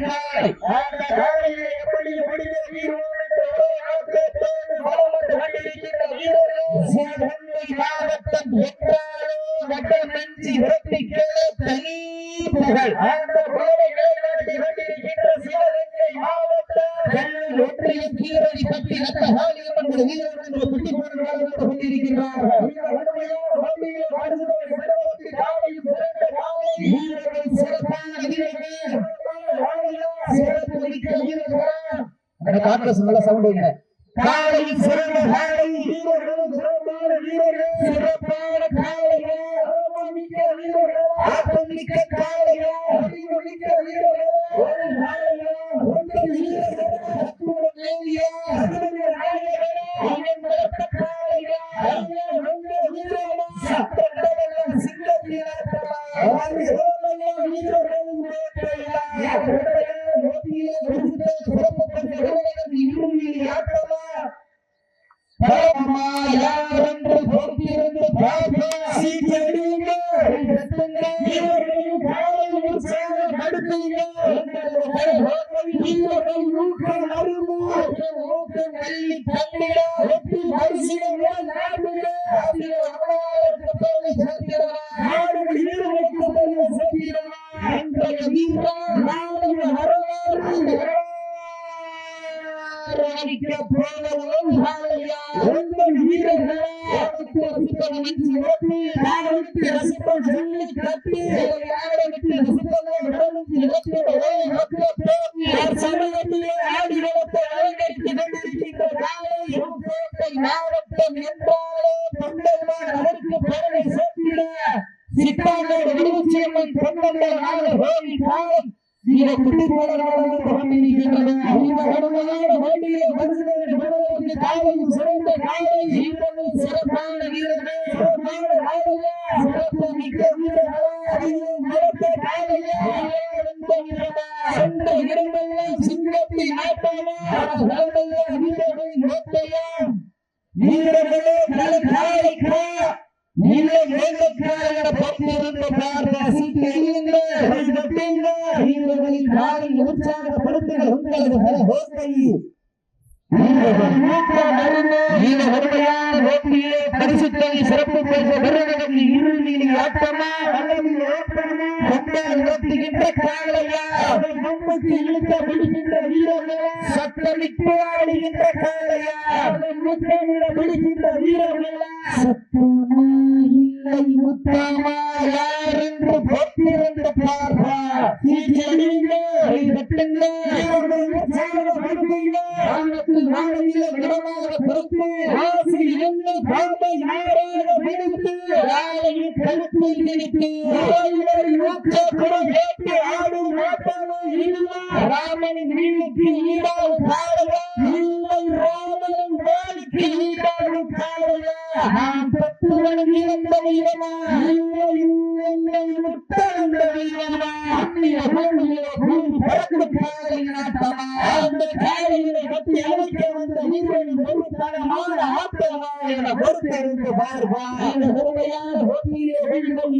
காலை அந்த காலையை எப்படி முடிந்த வீரர்கள் என்று ஒரே ஆட்டத்தோடு வலம் கொண்டிருக்கின்ற வீரர்கள் சிவகங்கை மாவட்டம் என்றாலும் தனி புகழ். அந்த கொண்டிருக்கின்ற சிவகங்கை மாவட்டம் ஒன்றியம் பட்டி ரத்த ஹாலியம் என்ற வீரர்கள் கொண்டிருக்கிறார்கள் சவுண்ட் காலை சிறந்த காலை வீரர்கள் சிறப்பான வீரர்கள். விருது சிறப்புப்பட்ட வீரர்கள் இருமையில் ஆட்டமா பரமா யாரென்று பொறுத்திருந்து பாபா சீக்கிரங்க வீரர்கள் காலை உற்சாக படுத்துங்க ஊக்கம் அருமோ ஊக்கம் வெள்ளி தந்திட ராணிக்க போனவன் பாலையா உங்கள் வீரர்களே அவனுக்கு ரசிப்பவன் நெஞ்சு கட்டி நாடனுக்கு ரசிப்பவன் காலையும் வீரர்கள் சிறப்பான வீரர்கள் சிறப்பான காலையா சிறப்பு மிக்க வீரர்களா அதிகம் நடத்த காலையா இடமெல்லாம் சிங்கத்தின் ஆட்டமா வீரர்கள் நோக்கையா வீரர்களே பல காலைக்கா இல்லை வேலைக்காரர்கள பத்திருந்த பார்வை சீக்கிரங்க வீரர்களின் காலை உங்களது ஹோசை இந்த வறுமையான போட்டியிலே பரிசுத்தை சிறப்பு பேச வருவதற்கு இருளில் ஆட்டமா நடத்துகின்ற காலையா முன்னுக்கு இழுக்க விடுகின்ற வீரர்களா சத்தமிட்டு ஆடுகின்ற காலையா முத்தமிட விடுகின்ற வீரர்களா சத்தமா இல்லை யார் என்று உற்சாகப்படுத்துங்க வானத்தில் விடமாக பொறுத்து ஆசி என்ன பாம்பை நாராக பிடித்து ராலையை கழுத்தில் நினைத்து ஆடும் ராமனின் அழைக்க வந்த என போட்டியிலே வெல்லும்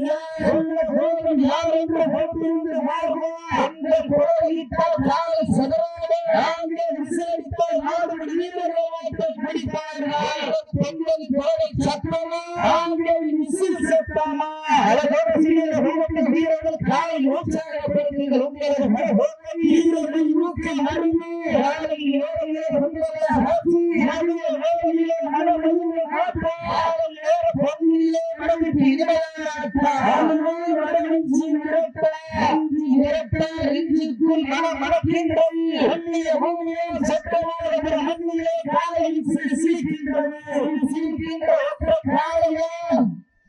யார் என்று பொறுத்திருந்து பார்வா அந்த கோயிட்டால் காலை சதராக ஆங்கே விசாரித்தால் நாடு வீரர்களாக பிடிப்பார்கள் பெண்கள் கோலை சத்தமா? ஆங்கே விசில் சத்தமா? அழகான சீர ரூபத்தில் வீரர்கள் காலை உற்சாகப்படுத்துங்கள் உங்களது வீரர்கள் ஊக்கை அருமை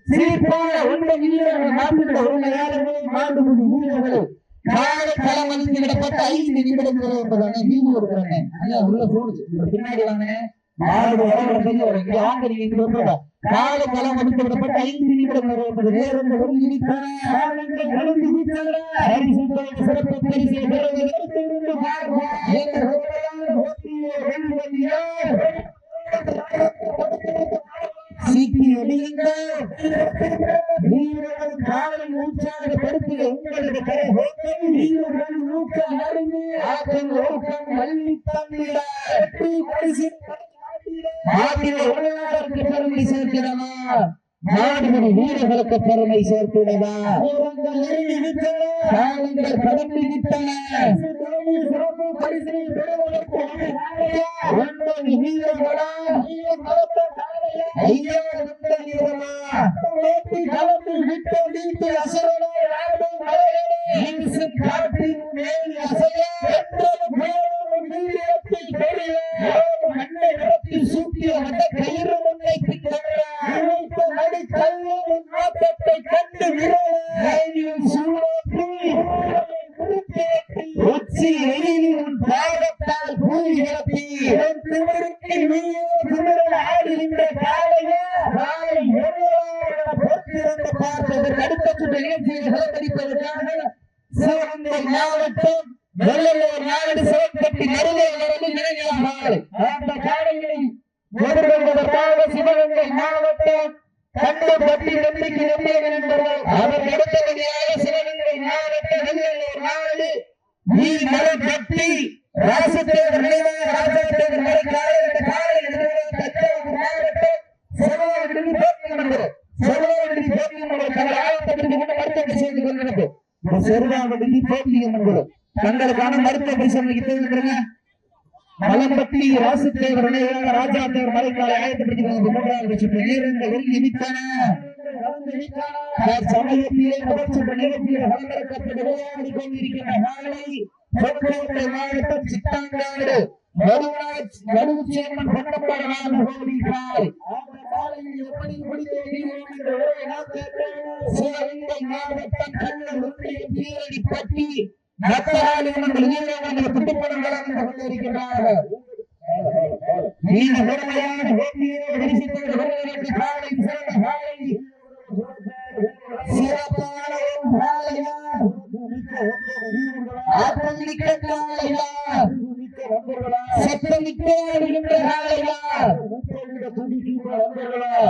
சிரிப்பான உண்மை வீரர்கள் நாட்டுகிற உள்ள யாருமே வீரர்கள். களமதிக்கு விடப்பட்ட ஐந்து நிமிடங்கள் என்பதானே வீடு கொடுக்குறாங்க உள்ள போடுது பின்னாடி வாங்க. மாடு வர ஒரு இங்க கால ஐந்து ஒரு சிறப்பு பரிசை பெறுவதற்கு பார்ப்போம் இந்த உண்மையான போட்டியை உங்களது ஆக்கம் பெருமை சேர்க்கிறதா வீரர்களுக்கு பெருமை சேர்க்கிறதா காலங்கள் வீரர்களா ஐயா விட்ட வீட்டு அசரோ காற்றின் மேல் அசைய மண்ணை சூட்டிய வந்த கயிறு நடி நாட்டத்தை கண்டு விரைவில் உச்சி உன் பூமி திமிருக்கு திமிரில் ஆடுகின்ற காலையா காலை எவ்வளவு போட்டிருந்த பார்த்ததற்கு அடுத்த சுற்று நிகழ்ச்சியை அலங்கரிப்பதற்காக சிவகங்கை மாவட்டம் வெள்ளலூர் நாடு சிவக்கட்டி நடுவே வரவு அந்த காலையை எதிர்கொள்வதற்காக சிவகங்கை மாவட்டம் கண்டுபட்டி நம்பிக்கை நம்பியவன் என்பவர் அதற்கு அடுத்தபடியாக சிவகங்கை மாவட்ட வெள்ளலூர் நாடு நீர் மரம் கட்டி ராசத்தேவர் நினைவாக ராசத்தேவர் மலை காலை என்ற காலை நினைவாக தஞ்சாவூர் மாவட்டம் செல்வாவின் போட்டி நடந்தது செல்வாவின் போட்டி நடந்தது தங்கள் ஆயத்தத்திற்கு கொண்டு மருத்துவத்தை செய்து கொண்டிருந்தது தங்களுக்கான மருத்துவ பரிசோதனைக்கு தேவைப்படுங்க மலம்பட்டி ராசு தேவர் ராஜா தேவர் மலைக்காலை ஆயத்தப்படுத்தி மூன்றாவது சுற்று நேரங்கள் சமயத்திலே முதல் சுற்று நிகழ்ச்சியில் விளையாடி கொண்டிருக்கின்ற நாளை மாவட்டம் சித்தாங்காடு வலுச்சேர்மன் ஆற்றமிக்க காலையா? சத்தமிக்க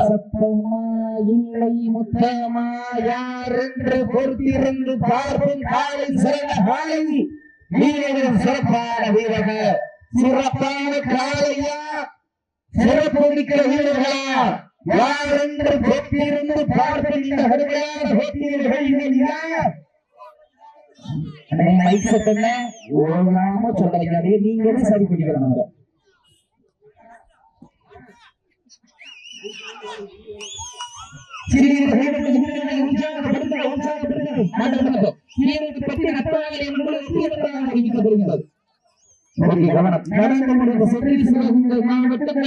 சத்தமா இல்லை முத்தமா என்று பொறுத்திருந்து பார்க்கும் காலை சிறந்த காலை. வீரர்கள் சிறப்பான வீரர்கள். சிறப்பான காலையா? சிறப்பு மிக்க வீரர்களா? யார் என்று பொறுத்திருந்து பார்க்கும் இந்த கடுமையான போட்டியர்கள் யார்? மைக் சத்தங்க ஓடாம சொல்றாங்க நீங்களே சரி பண்ணிக்கலாம் அவங்க மாவட்டம்